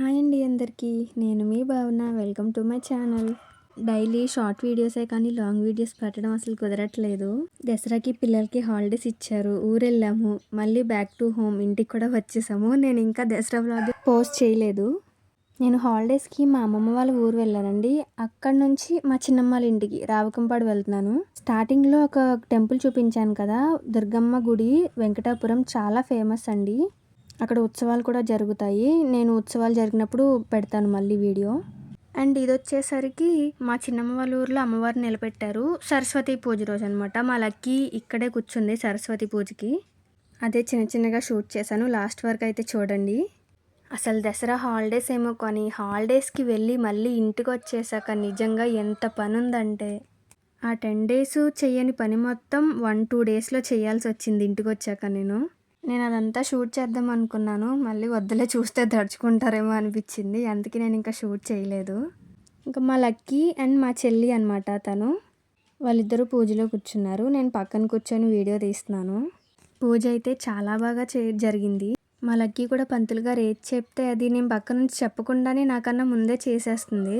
Hi అండి అందరికీ. నేను మీ Bhavana. Welcome to my channel. Daily short వీడియోసే కానీ లాంగ్ వీడియోస్ పెట్టడం అసలు కుదరట్లేదు. దసరాకి పిల్లలకి హాలిడేస్ ఇచ్చారు. ఊరు వెళ్ళాము మళ్ళీ బ్యాక్ టు హోమ్. ఇంటికి కూడా వచ్చేసాము. నేను ఇంకా దసరా వ్లాగ్ పోస్ట్ చేయలేదు. నేను హాలిడేస్కి మా అమ్మమ్మ వాళ్ళ ఊరు వెళ్ళానండి. అక్కడ నుంచి మా చిన్నమ్మ వాళ్ళ ఇంటికి రావకంపాడు వెళ్తున్నాను. స్టార్టింగ్లో ఒక టెంపుల్ చూపించాను కదా. దుర్గమ్మ గుడి వెంకటాపురం చాలా ఫేమస్ అండి. అక్కడ ఉత్సవాలు కూడా జరుగుతాయి. నేను ఉత్సవాలు జరిగినప్పుడు పెడతాను మళ్ళీ వీడియో. అండ్ ఇది వచ్చేసరికి మా చిన్నమ్మ వాళ్ళ ఊర్లో అమ్మవారు నిలబెట్టారు. సరస్వతి పూజ రోజు అనమాట మా లక్కీ ఇక్కడే కూర్చుంది సరస్వతి పూజకి. అదే చిన్న చిన్నగా షూట్ చేశాను. లాస్ట్ వరకు అయితే చూడండి. అసలు దసరా హాలిడేస్ ఏమో కానీ హాలిడేస్కి వెళ్ళి మళ్ళీ ఇంటికి వచ్చేసాక నిజంగా ఎంత పని ఉందంటే ఆ టెన్ డేస్ చేయని పని మొత్తం వన్ టూ డేస్లో చేయాల్సి వచ్చింది ఇంటికి వచ్చాక నేను. నేను అదంతా షూట్ చేద్దాం అనుకున్నాను. మళ్ళీ వద్దులే చూస్తే దడుచుకుంటారేమో అనిపించింది. అందుకే నేను ఇంకా షూట్ చేయలేదు. ఇంకా మా లక్కీ అండ్ మా చెల్లి అనమాట తను. వాళ్ళిద్దరూ పూజలో కూర్చున్నారు. నేను పక్కన కూర్చొని వీడియో తీస్తున్నాను. పూజ అయితే చాలా బాగా చే జరిగింది. మా లక్కీ కూడా పంతులు గారు ఏది చెప్తే అది నేను పక్క నుంచి చెప్పకుండానే నాకన్నా ముందే చేసేస్తుంది.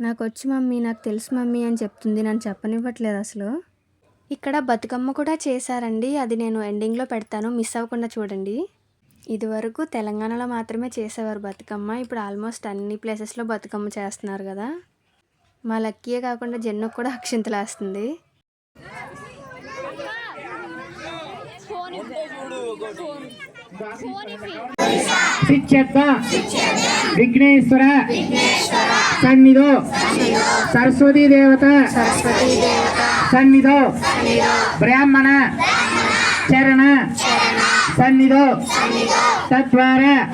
నాకు వచ్చి మమ్మీ నాకు తెలుసు మమ్మీ అని చెప్తుంది. నన్ను చెప్పనివ్వట్లేదు అసలు. ఇక్కడ బతుకమ్మ కూడా చేశారండి. అది నేను ఎండింగ్లో పెడతాను. మిస్ అవ్వకుండా చూడండి. ఇదివరకు తెలంగాణలో మాత్రమే చేసేవారు బతుకమ్మ. ఇప్పుడు ఆల్మోస్ట్ అన్ని ప్లేసెస్లో బతుకమ్మ చేస్తున్నారు కదా. మా లక్కీయే కాకుండా జెన్ను కూడా అక్షింతలేస్తుంది. విఘ్నేశ్వర సన్నిధో. సరస్వతీ దేవత. సన్నిధో. బ్రాహ్మణ. చరణ. సన్నిధో. తద్వారా.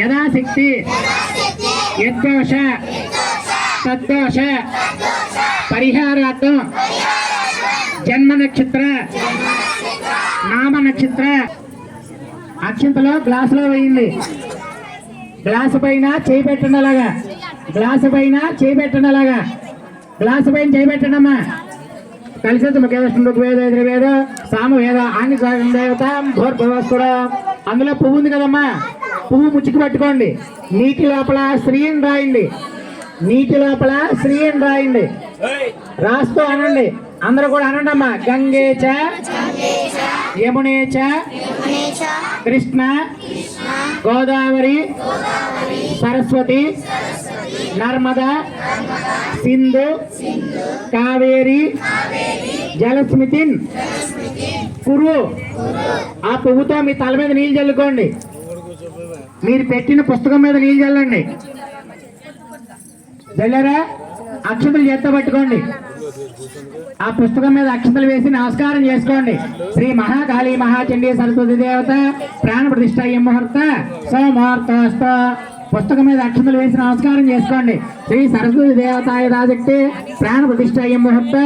యథాశక్తి. యద్దోష తద్దోష పరిహారార్థం. జన్మ నక్షత్ర. నామ నక్షత్ర. అక్షంతలో గ్లాసులో వేయండి. గ్లాసు పైన చేయి పెట్టండి అలాగా. గ్లాసు పైన చేయి పెట్టండి అలాగా. గ్లాసు పైన చేయి పెట్టండి అమ్మా కలిసి వేద సామ వేద ఆంగి దేవత భోర్భవస్సుడ అందులో పువ్వు ఉంది కదమ్మా. పువ్వు ముచ్చుకు పట్టుకోండి. నీటి లోపల స్త్రీని రాయండి. నీటి లోపల స్త్రీని రాయండి. రాస్తూ అనండి. అందరూ కూడా అనండి అమ్మా గంగేచ యమునేచ కృష్ణ గోదావరి సరస్వతి నర్మదా సింధు కావేరి జలస్మితిన్. కురు ఆ పువ్వుతో మీ తల మీద నీళ్ళు చల్లుకోండి. మీరు పెట్టిన పుస్తకం మీద నీళ్ళు చల్లండి. చల్లారా అక్షతలు చేత పట్టుకోండి. ఆ పుస్తకం మీద అక్షతలు వేసి నమస్కారం చేసుకోండి. శ్రీ మహాకాళీ మహాచండీ సరస్వతి దేవత ప్రాణ ప్రతిష్ట ఈ ముహూర్త సోముహూర్త పుస్తకం మీద అక్షతలు వేసి నమస్కారం చేసుకోండి. శ్రీ సరస్వతి దేవతాయ రాజక్తి ప్రాణ ప్రతిష్ట ముహూర్త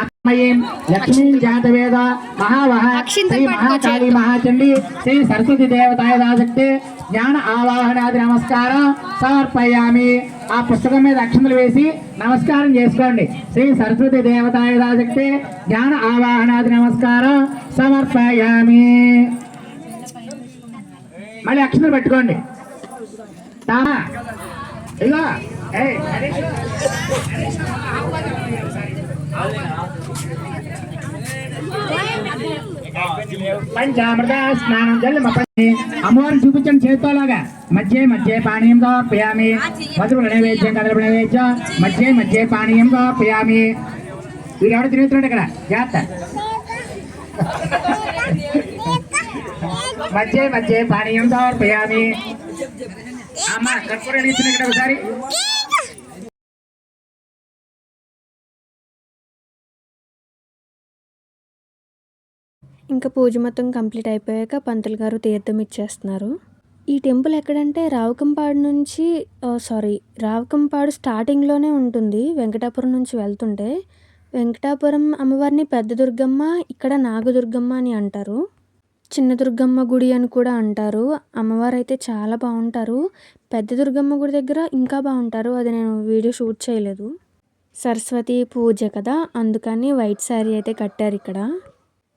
అమ్మయీం లక్ష్మీ జాతవేద మహావహ శ్రీ మహాకాళి మహాచండి శ్రీ సరస్వతి దేవతాయ రాజక్తి జ్ఞాన ఆవాహనాది నమస్కారం సమర్పయామి. ఆ పుస్తకం మీద అక్షంతలు వేసి నమస్కారం చేసుకోండి. శ్రీ సరస్వతి దేవతాయ రాజక్తి జ్ఞాన ఆవాహనాది నమస్కారం సమర్పయామి. మళ్ళీ అక్షరం పెట్టుకోండి. తామా ఇదిగో. ఏయ్, పంచామృత స్నానం జల్లి మపండి అమ్మవారిని చూపించండి చేతితోలాగా. మధ్య మధ్య పానీయం పియామి మధురు నైవేద్యం కదల నైవేద్యం. మధ్య మధ్య పానీయం పియామి వీడు తినేస్తున్నాడు తిరుగుతున్నాడు ఇక్కడ? జాగ్రత్త. మధ్య మధ్య పానీయం సమర్పయామి? అమ్మ కర్పూరం ఇచ్చిన ఇక్కడ ఒకసారి. ఇంకా పూజ మొత్తం కంప్లీట్ అయిపోయాక పంతులు గారు తీర్థం ఇచ్చేస్తున్నారు. ఈ టెంపుల్ ఎక్కడంటే రావకంపాడు నుంచి సారీ రావకంపాడు స్టార్టింగ్లోనే ఉంటుంది. వెంకటాపురం నుంచి వెళ్తుంటే వెంకటాపురం అమ్మవారిని పెద్ద దుర్గమ్మ ఇక్కడ నాగదుర్గమ్మ అని అంటారు. చిన్న దుర్గమ్మ గుడి అని కూడా అంటారు. అమ్మవారు అయితే చాలా బాగుంటారు. పెద్ద దుర్గమ్మ గుడి దగ్గర ఇంకా బాగుంటారు. అది నేను వీడియో షూట్ చేయలేదు. సరస్వతి పూజ కదా? అందుకని వైట్ శారీ అయితే కట్టారు ఇక్కడ.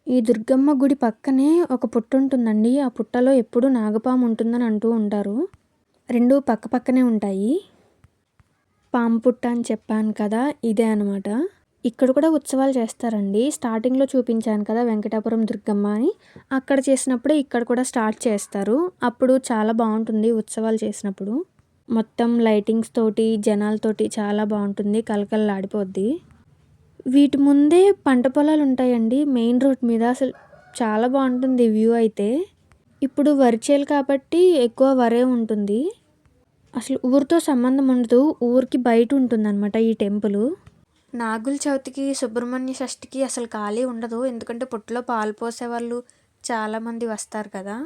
ఈ దుర్గమ్మ గుడి పక్కనే ఒక పుట్ట ఉంటుందండి. ఆ పుట్టలో ఎప్పుడు నాగపాము ఉంటుందని అంటూ ఉంటారు. రెండు పక్క పక్కనే ఉంటాయి. పాము పుట్ట అని చెప్పాను కదా? ఇదే అనమాట ఇక్కడ కూడా ఉత్సవాలు చేస్తారండి. స్టార్టింగ్లో చూపించాను కదా వెంకటాపురం దుర్గమ్మ అని. అక్కడ చేసినప్పుడే ఇక్కడ కూడా స్టార్ట్ చేస్తారు. అప్పుడు చాలా బాగుంటుంది ఉత్సవాలు చేసినప్పుడు. మొత్తం లైటింగ్స్ తోటి జనాలతోటి చాలా బాగుంటుంది. కలకలలాడిపోద్ది వీటి ముందే పంట పొలాలు ఉంటాయండి. మెయిన్ రోడ్ మీద అసలు చాలా బాగుంటుంది వ్యూ అయితే. ఇప్పుడు వరి చేలు కాబట్టి ఎక్కువ వరే ఉంటుంది. అసలు ఊరితో సంబంధం ఉండదు. ఊరికి బయట ఉంటుందన్నమాట ఈ టెంపుల్ నాగుల చవితికి సుబ్రహ్మణ్య షష్ఠికి అసలు ఖాళీ ఉండదు. ఎందుకంటే పుట్టలో పాలు పోసేవాళ్ళు చాలామంది వస్తారు కదా.